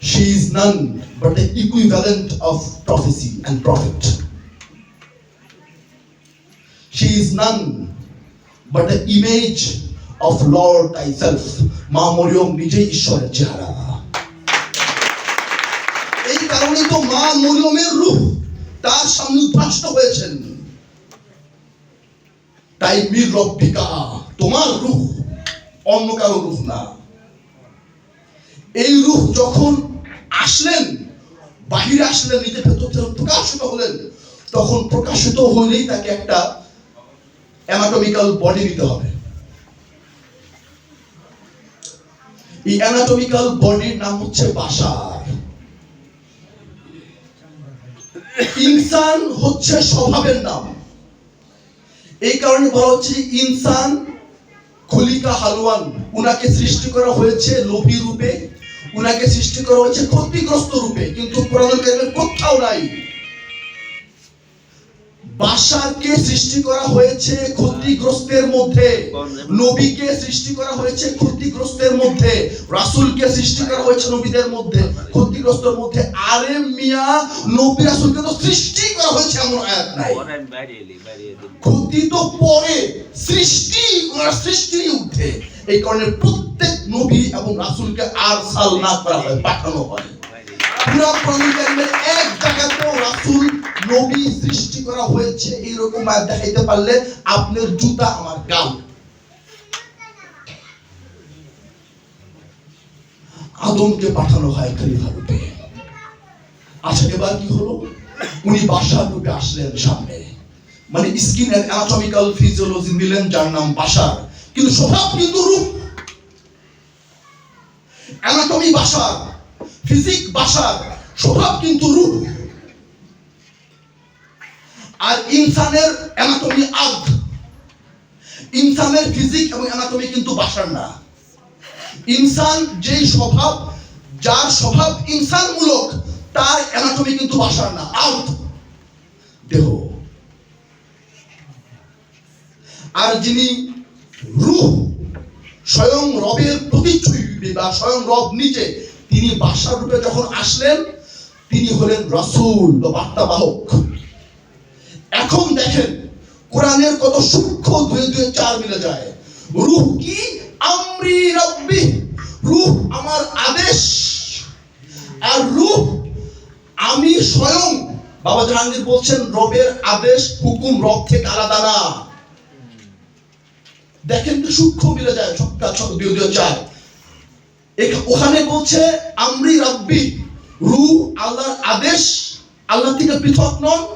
She is none but the equivalent of prophecy and prophet. She is none but the image of Lord thyself. মা মরিয়ম ঈশ্বরের চেহারা এই কারণে তো মা মরিয়মের রূপ তার সামনে উদ্ভাসিত হয়েছেন তাই মীর রব্বিকা তোমার রূপ অন্য কারও রূপ না এই রূপ যখন আসলেন, বাহিরে আসলেন, নিজের ভেতর প্রকাশিত হলেন, তখন প্রকাশিত হলেই তাকে একটা অ্যানাটমিক্যাল বডি নিতে হবে। এই অ্যানাটমিক্যাল বডির নাম হচ্ছে বাসার। ইনসান হচ্ছে স্বভাবের নাম। এই কারণে বলা হচ্ছে ইনসান খলিকা হালওয়ান, উনাকে সৃষ্টি করা হয়েছে লোভী রূপে। উনাকে সৃষ্টি করা হয়েছে ক্ষতিগ্রস্ত রূপে কিন্তু কোরআন কোথাও নাই। বাশারকে সৃষ্টি করা হয়েছে ক্ষতিগ্রস্তের মধ্যে। নবীকে সৃষ্টি করা হয়েছে ক্ষতিগ্রস্তের মধ্যে। রাসূলকে সৃষ্টি করা হয়েছে নবীদের মধ্যে। ক্ষতিগ্রস্তের মধ্যে আরে মিয়া, নবী রাসূলকে তো সৃষ্টি করা হয়েছে এমন আয়াত নাই। ক্ষতি তো পরে, সৃষ্টি, ওনার সৃষ্টিরই উঠে এই কারণে প্রত্যেক নবী এবং রাসূলকে আর সাল না করা হয়, পাঠানো হয়। পুরা কোরআন এক এইরকম আয়াত দেখাইতে পারলে আপনার জুতা আমার গাল। আদমকে পাঠানো হয় খলিফা রূপে আচ্ছা এবার কি হলো? উনি বাসার রূপে আসলেন সামনে। মানে স্কিনের অ্যানাটমিক্যাল ফিজিওলজি মিলেন যার নাম বাসার কিন্তু স্বভাব কিন্তু রূপ। অ্যানাটমি বাসার ফিজিক বাসার স্বভাব কিন্তু রূপ। আর ইনসানের অ্যানাটমি আগ। ইনসানের ফিজিক এবং অ্যানাটমি কিন্তু বাসার না। ইনসান যেই স্বভাব, যার স্বভাব ইনসানমূলক, তার অ্যানাটমি কিন্তু বাসার না। আউট। দেহ। আর যিনি রূহ, স্বয়ং রবের প্রতিচ্ছবি বা স্বয়ং রব নিজে, তিনি বাসার রূপে যখন আসলেন, তিনি হলেন রাসূল বা বার্তাবাহক। এখন দেখেন, কোরআনের কত সূক্ষ্ম দুয়ে দুয়ে চার মিলে যায়। রূহ কি? আমরি রব্বি। রূহ আমার আদেশ। আর রূহ, আমি স্বয়ং, বাবা জাহাঙ্গীর বলছেন, রবের আদেশ, হুকুম রব থেকে আলাদা না। দেখেন তো সূক্ষ্ম মিলে যায় ছক্কা ছক, দুই দুই, চার। ওখানে বলছে, আমরি রাব্বি। রু আল্লাহর আদেশ, আল্লাহ থেকে পৃথক নন।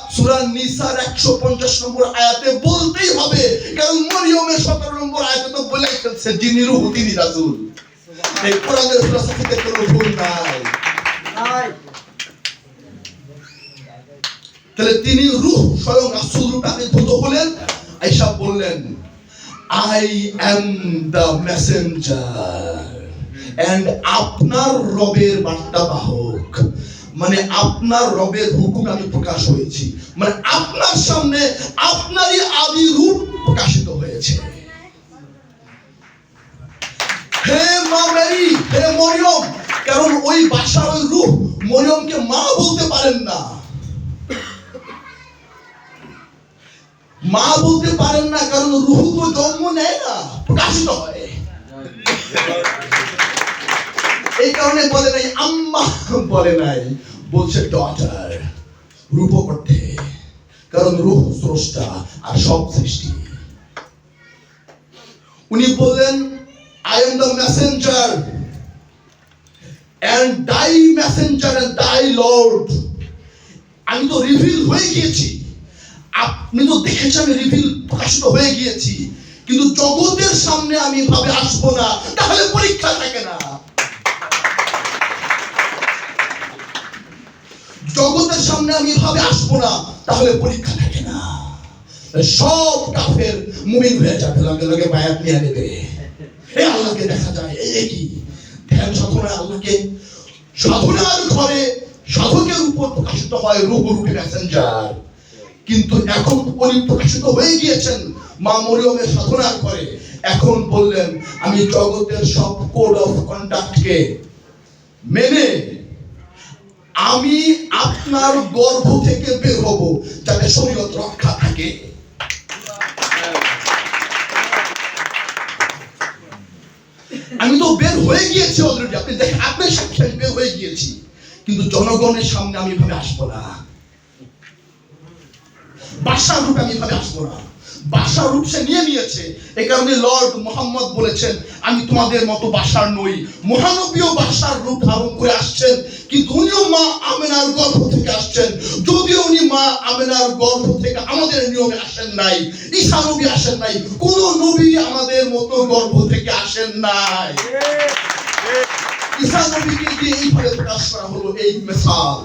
সূরা নিসার 150 নম্বর আয়াতে বলতেই হবে কারণ মরিয়মের 17 নম্বর আয়াতে তো বলেই ফেলছে যিনি রূহ তিনি রাসূল। এই কোরআনের ফিলোসফিতে কোনো ভুল নাই। তাহলে তিনি রূহ স্বয়ং রাসূল রূপে আবির্ভূত হলেন আয়েশা বললেন I am the messenger and আপনার রবের বার্তা বার্তাবাহক। মানে আপনার রবের হুকুম আমি প্রকাশ হয়েছি মানে আপনার সামনে আপনারই আদি রূপ প্রকাশিত হয়েছে। হে মা মেরি, হে মরিয়ম, কারণ ওই বাসার ওই রূপ মরিয়মকে মা বলতে পারেন না। মা বলতে পারেন না, কারণ রুহু তো জন্ম নেয় না, প্রকাশিত হয়। এই কারণে বলে নাই, আম্মা বলে নাই, বলছে ডটার রূপ করতে। কারণ রূহ স্রষ্টা আর সব সৃষ্টি। উনি বললেন I am the messenger and thy messenger and thy lord. আমি তো রিভিল হয়ে গিয়েছি। আপনি তো দেখেছেন আমি রিভিল প্রকাশিত হয়ে গিয়েছি। কিন্তু জগতের সামনে আমি ভাবে আসব না তাহলে পরীক্ষা থাকে না আসব না, তাহলে পরীক্ষা থাকে না। সব কাফের মুমিন হয়ে যাবে, লগে লগে বায়াত নিয়ে নেবে। আল্লাহকে দেখা যায় এই কি? ধ্যান সাধনায় আল্লাহকে সাধনার ঘরে সাধকের উপর প্রকাশিত হয় কিন্তু এখন উনি প্রকাশিত হয়ে গিয়েছেন মা মরিয়মের সাধনার করে এখন বললেন, আমি জগতের সব কোড অফ কন্ডাক্টকে মেনে আমি আপনার গর্ভ থেকে বের হব, যাতে শরীয়ত রক্ষা থাকে। আমি তো বের হয়ে গিয়েছি অলরেডি আপনি দেখেন আপনার সাথে বের হয়ে গিয়েছি। কিন্তু জনগণের সামনে আমি এভাবে আসব না। বাদশাহ রূপে আমি এভাবে আসব না। বাদশাহ রূপ সে নিয়ে নিয়েছে। এই কারণে লর্ড মোহাম্মদ বলেছেন আমি তোমাদের মতো বাসার নই। মহানবীয় বাসার রূপ ধারণ করে আসছেন কিন্তু উনিও মা আমেনার গর্ভ থেকে আসছেন। যদিও উনি মা আমেনার গর্ভ থেকে আমাদের নিয়মে আসেন নাই ঈশা নবী আসেন নাই কোন নবী আমাদের মতো গর্ভ থেকে আসেন নাই। ঈশা নবীকে দিয়ে এইভাবে প্রকাশ করা হলো এই মেসাল।